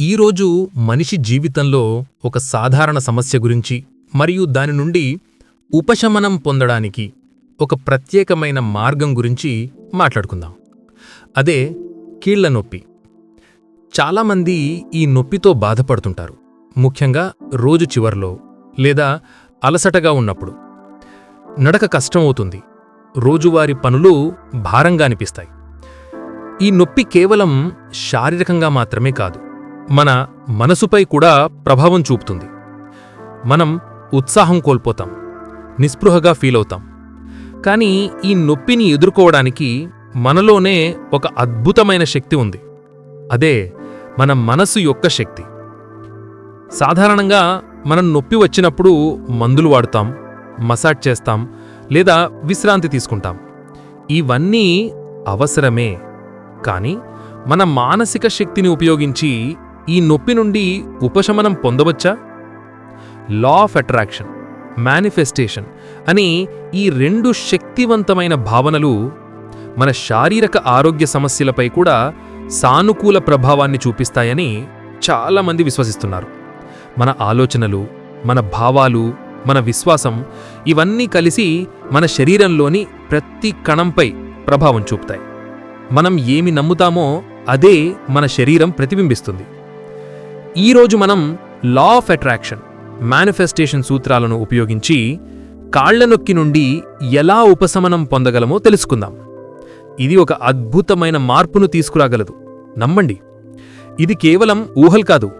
ఈరోజు మనిషి జీవితంలో ఒక సాధారణ సమస్య గురించి మరియు దాని నుండి ఉపశమనం పొందడానికి ఒక ప్రత్యేకమైన మార్గం గురించి మాట్లాడుకుందాం. అదే కీళ్ళ నొప్పి. చాలామంది ఈ నొప్పితో బాధపడుతుంటారు. ముఖ్యంగా రోజు చివర్లో లేదా అలసటగా ఉన్నప్పుడు. నడక కష్టమవుతుంది రోజువారీ పనులు భారంగా అనిపిస్తాయి. ఈ నొప్పి కేవలం శారీరకంగా మాత్రమే కాదు. మన మనసుపై కూడా ప్రభావం చూపుతుంది. మనం ఉత్సాహం కోల్పోతాం నిస్పృహగా ఫీలవుతాం కానీ ఈ నొప్పిని ఎదుర్కోవడానికి మనలోనే ఒక అద్భుతమైన శక్తి ఉంది. అదే మన మనసు యొక్క శక్తి. సాధారణంగా మనం నొప్పి వచ్చినప్పుడు మందులు వాడుతాం మసాజ్ చేస్తాం లేదా విశ్రాంతి తీసుకుంటాం. ఇవన్నీ అవసరమే. కానీ మన మానసిక శక్తిని ఉపయోగించి ఈ నొప్పి నుండి ఉపశమనం పొందవచ్చా? లా ఆఫ్ అట్రాక్షన్ మేనిఫెస్టేషన్ అని ఈ రెండు శక్తివంతమైన భావనలు మన శారీరక ఆరోగ్య సమస్యలపై కూడా సానుకూల ప్రభావాన్ని చూపిస్తాయని చాలామంది విశ్వసిస్తున్నారు. మన ఆలోచనలు మన భావాలు మన విశ్వాసం ఇవన్నీ కలిసి మన శరీరంలోని ప్రతి కణంపై ప్రభావం చూపుతాయి. మనం ఏమి నమ్ముతామో అదే మన శరీరం ప్రతిబింబిస్తుంది. ఈరోజు మనం లా ఆఫ్ అట్రాక్షన్ మేనిఫెస్టేషన్ సూత్రాలను ఉపయోగించి కాళ్ళ నొక్కి నుండి ఎలా ఉపశమనం పొందగలమో తెలుసుకుందాం. ఇది ఒక అద్భుతమైన మార్పును తీసుకురాగలదు. నమ్మండి. ఇది కేవలం ఊహలు కాదు.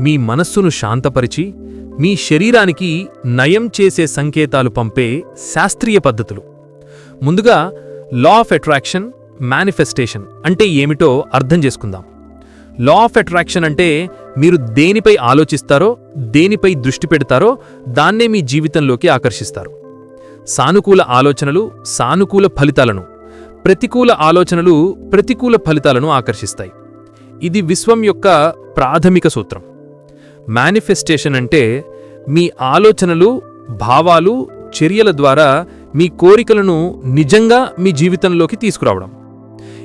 మీ మనస్సును శాంతపరిచి మీ శరీరానికి నయం చేసే సంకేతాలు పంపే శాస్త్రీయ పద్ధతులు. ముందుగా లా ఆఫ్ అట్రాక్షన్ మేనిఫెస్టేషన్ అంటే ఏమిటో అర్థం చేసుకుందాం. లా ఆఫ్ అట్రాక్షన్ అంటే మీరు దేనిపై ఆలోచిస్తారో దేనిపై దృష్టి పెడతారో దాన్నే మీ జీవితంలోకి ఆకర్షిస్తారు. సానుకూల ఆలోచనలు సానుకూల ఫలితాలను ప్రతికూల ఆలోచనలు ప్రతికూల ఫలితాలను ఆకర్షిస్తాయి. ఇది విశ్వం యొక్క ప్రాథమిక సూత్రం. మేనిఫెస్టేషన్ అంటే మీ ఆలోచనలు భావాలు చర్యల ద్వారా మీ కోరికలను నిజంగా మీ జీవితంలోకి తీసుకురావడం.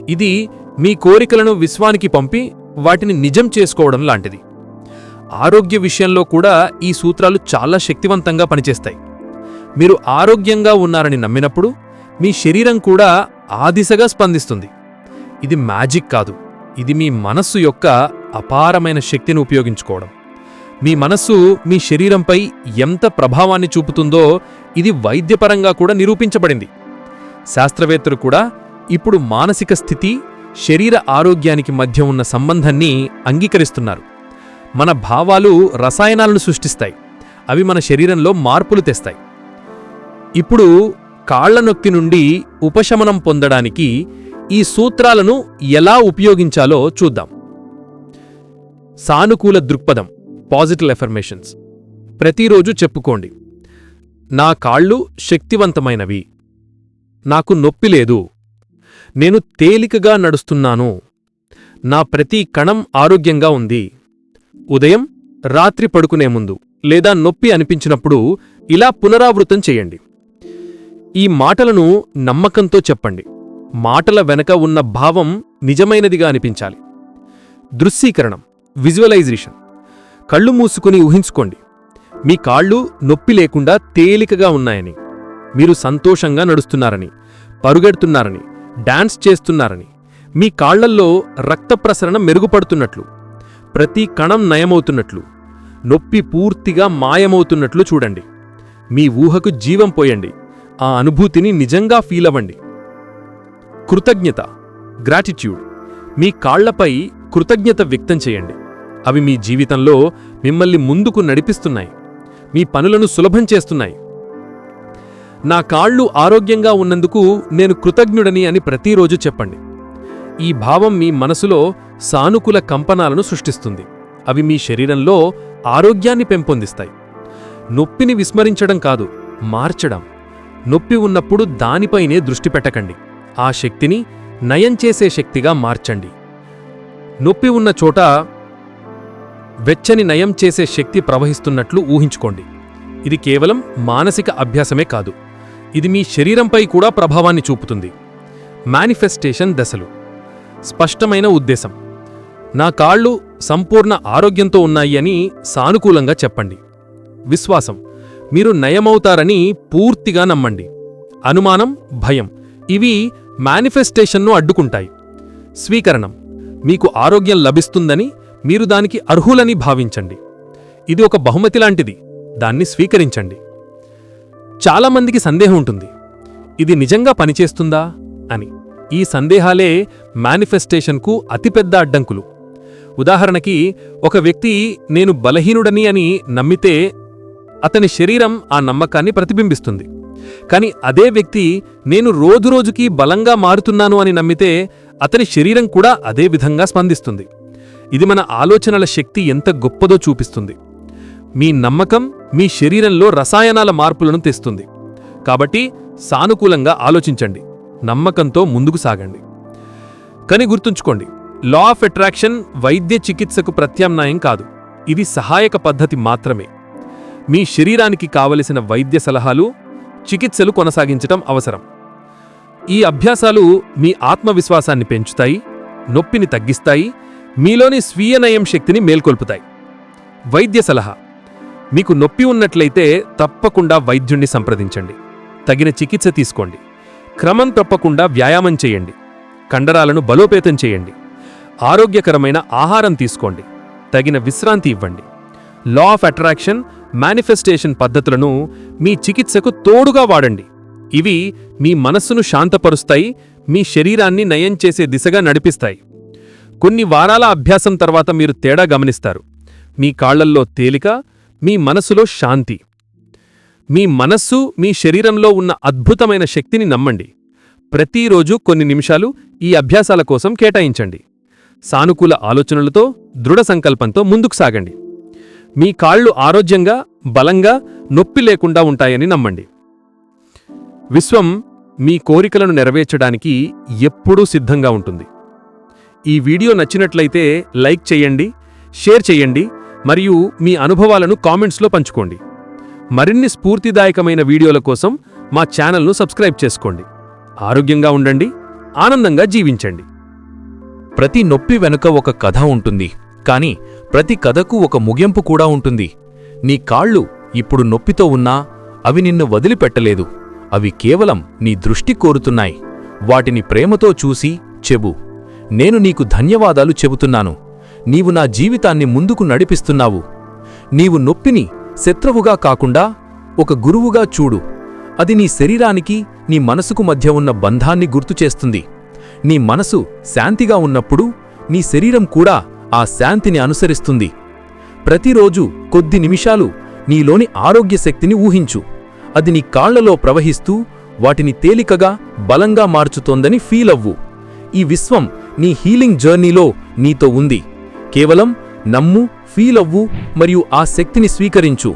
ఇది మీ కోరికలను విశ్వానికి పంపి వాటిని నిజం చేసుకోవడం లాంటిది. ఆరోగ్య విషయంలో కూడా ఈ సూత్రాలు చాలా శక్తివంతంగా పనిచేస్తాయి. మీరు ఆరోగ్యంగా ఉన్నారని నమ్మినప్పుడు మీ శరీరం కూడా ఆ దిశగా స్పందిస్తుంది. ఇది మ్యాజిక్ కాదు. ఇది మీ మనస్సు యొక్క అపారమైన శక్తిని ఉపయోగించుకోవడం. మీ మనస్సు మీ శరీరంపై ఎంత ప్రభావాన్ని చూపుతుందో ఇది వైద్యపరంగా కూడా నిరూపించబడింది. శాస్త్రవేత్తలు కూడా ఇప్పుడు మానసిక స్థితి శరీర ఆరోగ్యానికి మధ్య ఉన్న సంబంధాన్ని అంగీకరిస్తున్నారు. మన భావాలు రసాయనాలను సృష్టిస్తాయి. అవి మన శరీరంలో మార్పులు తెస్తాయి. ఇప్పుడు కాళ్ళ నొక్కి నుండి ఉపశమనం పొందడానికి ఈ సూత్రాలను ఎలా ఉపయోగించాలో చూద్దాం. సానుకూల దృక్పథం పాజిటివ్ ఎఫర్మేషన్స్ ప్రతిరోజు చెప్పుకోండి. నా కాళ్ళు శక్తివంతమైనవి. నాకు నొప్పి లేదు. నేను తేలికగా నడుస్తున్నాను. నా ప్రతి కణం ఆరోగ్యంగా ఉంది. ఉదయం రాత్రి పడుకునే ముందు లేదా నొప్పి అనిపించినప్పుడు ఇలా పునరావృతం చేయండి. ఈ మాటలను నమ్మకంతో చెప్పండి. మాటల వెనక ఉన్న భావం నిజమైనదిగా అనిపించాలి. దృశ్యీకరణం విజువలైజేషన్. కళ్ళు మూసుకుని ఊహించుకోండి. మీ కాళ్ళు నొప్పి లేకుండా తేలికగా ఉన్నాయని. మీరు సంతోషంగా నడుస్తున్నారని పరుగెడుతున్నారని. డాన్స్ చేస్తున్నారని. మీ కాళ్ళల్లో రక్త ప్రసరణ మెరుగుపడుతున్నట్లు ప్రతి కణం నయమవుతున్నట్లు నొప్పి పూర్తిగా మాయమవుతున్నట్లు చూడండి. మీ ఊహకు జీవం పోయండి. ఆ అనుభూతిని నిజంగా ఫీల్ అవ్వండి. కృతజ్ఞత గ్రాటిట్యూడ్. మీ కాళ్ళపై కృతజ్ఞత వ్యక్తం చేయండి. అవి మీ జీవితంలో మిమ్మల్ని ముందుకు నడిపిస్తున్నాయి. మీ పనులను సులభం చేస్తున్నాయి. నా కాళ్ళు ఆరోగ్యంగా ఉన్నందుకు నేను కృతజ్ఞుడని అని ప్రతిరోజు చెప్పండి. ఈ భావం మీ మనసులో సానుకూల కంపనాలను సృష్టిస్తుంది. అవి మీ శరీరంలో ఆరోగ్యాన్ని పెంపొందిస్తాయి. నొప్పిని విస్మరించడం కాదు మార్చడం. నొప్పి ఉన్నప్పుడు దానిపైనే దృష్టి పెట్టకండి. ఆ శక్తిని నయం చేసే శక్తిగా మార్చండి. నొప్పి ఉన్న చోట వెచ్చని నయం చేసే శక్తి ప్రవహిస్తున్నట్లు ఊహించుకోండి. ఇది కేవలం మానసిక అభ్యాసమే కాదు. ఇది మీ శరీరంపై కూడా ప్రభావాన్ని చూపుతుంది. మేనిఫెస్టేషన్ దశలు. స్పష్టమైన ఉద్దేశం. నా కాళ్ళు సంపూర్ణ ఆరోగ్యంతో ఉన్నాయి అని సానుకూలంగా చెప్పండి. విశ్వాసం. మీరు నయమవుతారని పూర్తిగా నమ్మండి. అనుమానం భయం. ఇవి మేనిఫెస్టేషన్ను అడ్డుకుంటాయి. స్వీకరణం. మీకు ఆరోగ్యం లభిస్తుందని మీరు దానికి అర్హులని భావించండి. ఇది ఒక బహుమతి లాంటిది. దాన్ని స్వీకరించండి. చాలామందికి సందేహం ఉంటుంది. ఇది నిజంగా పనిచేస్తుందా? అని. ఈ సందేహాలే మేనిఫెస్టేషన్కు అతిపెద్ద అడ్డంకులు. ఉదాహరణకి ఒక వ్యక్తి నేను బలహీనుడని అని నమ్మితే అతని శరీరం ఆ నమ్మకాన్ని ప్రతిబింబిస్తుంది. కాని అదే వ్యక్తి నేను రోజురోజుకి బలంగా మారుతున్నాను అని నమ్మితే అతని శరీరం కూడా అదే విధంగా స్పందిస్తుంది. ఇది మన ఆలోచనల శక్తి ఎంత గొప్పదో చూపిస్తుంది. మీ నమ్మకం మీ శరీరంలో రసాయనాల మార్పులను తెస్తుంది. కాబట్టి సానుకూలంగా ఆలోచించండి. నమ్మకంతో ముందుకు సాగండి. కని గుర్తుంచుకోండి లా ఆఫ్ అట్రాక్షన్ వైద్య చికిత్సకు ప్రత్యామ్నాయం కాదు. ఇది సహాయక పద్ధతి మాత్రమే. మీ శరీరానికి కావలసిన వైద్య సలహాలు చికిత్సలు కొనసాగించటం అవసరం. ఈ అభ్యాసాలు మీ ఆత్మవిశ్వాసాన్ని పెంచుతాయి నొప్పిని తగ్గిస్తాయి మీలోని స్వీయనయం శక్తిని మేల్కొల్పుతాయి. వైద్య సలహా. మీకు నొప్పి ఉన్నట్లయితే తప్పకుండా వైద్యుణ్ణి సంప్రదించండి. తగిన చికిత్స తీసుకోండి. క్రమం తప్పకుండా వ్యాయామం చేయండి. కండరాలను బలోపేతం చేయండి. ఆరోగ్యకరమైన ఆహారం తీసుకోండి. తగిన విశ్రాంతి ఇవ్వండి. లా ఆఫ్ అట్రాక్షన్ మేనిఫెస్టేషన్ పద్ధతులను మీ చికిత్సకు తోడుగా వాడండి. ఇవి మీ మనస్సును శాంతపరుస్తాయి మీ శరీరాన్ని నయం చేసే దిశగా నడిపిస్తాయి. కొన్ని వారాల అభ్యాసం తర్వాత మీరు తేడా గమనిస్తారు. మీ కాళ్ళల్లో తేలిక మీ మనసులో శాంతి. మీ మనస్సు మీ శరీరంలో ఉన్న అద్భుతమైన శక్తిని నమ్మండి. ప్రతిరోజు కొన్ని నిమిషాలు ఈ అభ్యాసాల కోసం కేటాయించండి. సానుకూల ఆలోచనలతో దృఢ సంకల్పంతో ముందుకు సాగండి. మీ కాళ్ళు ఆరోగ్యంగా బలంగా నొప్పి లేకుండా ఉంటాయని నమ్మండి. విశ్వం మీ కోరికలను నెరవేర్చడానికి ఎప్పుడూ సిద్ధంగా ఉంటుంది. ఈ వీడియో నచ్చినట్లయితే లైక్ చేయండి షేర్ చేయండి మరియు మీ అనుభవాలను కామెంట్స్లో పంచుకోండి. మరిన్ని స్ఫూర్తిదాయకమైన వీడియోల కోసం మా ఛానల్ను సబ్స్క్రైబ్ చేసుకోండి. ఆరోగ్యంగా ఉండండి ఆనందంగా జీవించండి. ప్రతి నొప్పి వెనుక ఒక కథ ఉంటుంది. కానీ ప్రతి కథకు ఒక ముగింపు కూడా ఉంటుంది. నీ కాళ్ళు ఇప్పుడు నొప్పితో ఉన్నా అవి నిన్ను వదిలిపెట్టలేదు. అవి కేవలం నీ దృష్టి కోరుతున్నాయి. వాటిని ప్రేమతో చూసి చెబు. నేను నీకు ధన్యవాదాలు చెబుతున్నాను. నీవు నా జీవితాన్ని ముందుకు నడిపిస్తున్నావు. నీవు నొప్పిని శత్రువుగా కాకుండా ఒక గురువుగా చూడు. అది నీ శరీరానికి నీ మనసుకు మధ్య ఉన్న బంధాన్ని గుర్తుచేస్తుంది నీ మనసు శాంతిగా ఉన్నప్పుడు నీ శరీరం కూడా ఆ శాంతిని అనుసరిస్తుంది. ప్రతిరోజు కొద్ది నిమిషాలు నీలోని ఆరోగ్య శక్తిని ఊహించు. అది నీ కాళ్ళలో ప్రవహిస్తూ వాటిని తేలికగా బలంగా మార్చుతోందని ఫీలవ్వు ఈ విశ్వం నీ హీలింగ్ జర్నీలో నీతో ఉంది. కేవలం నమ్ము ఫీలవ్వు మరియు ఆ శక్తిని స్వీకరించు.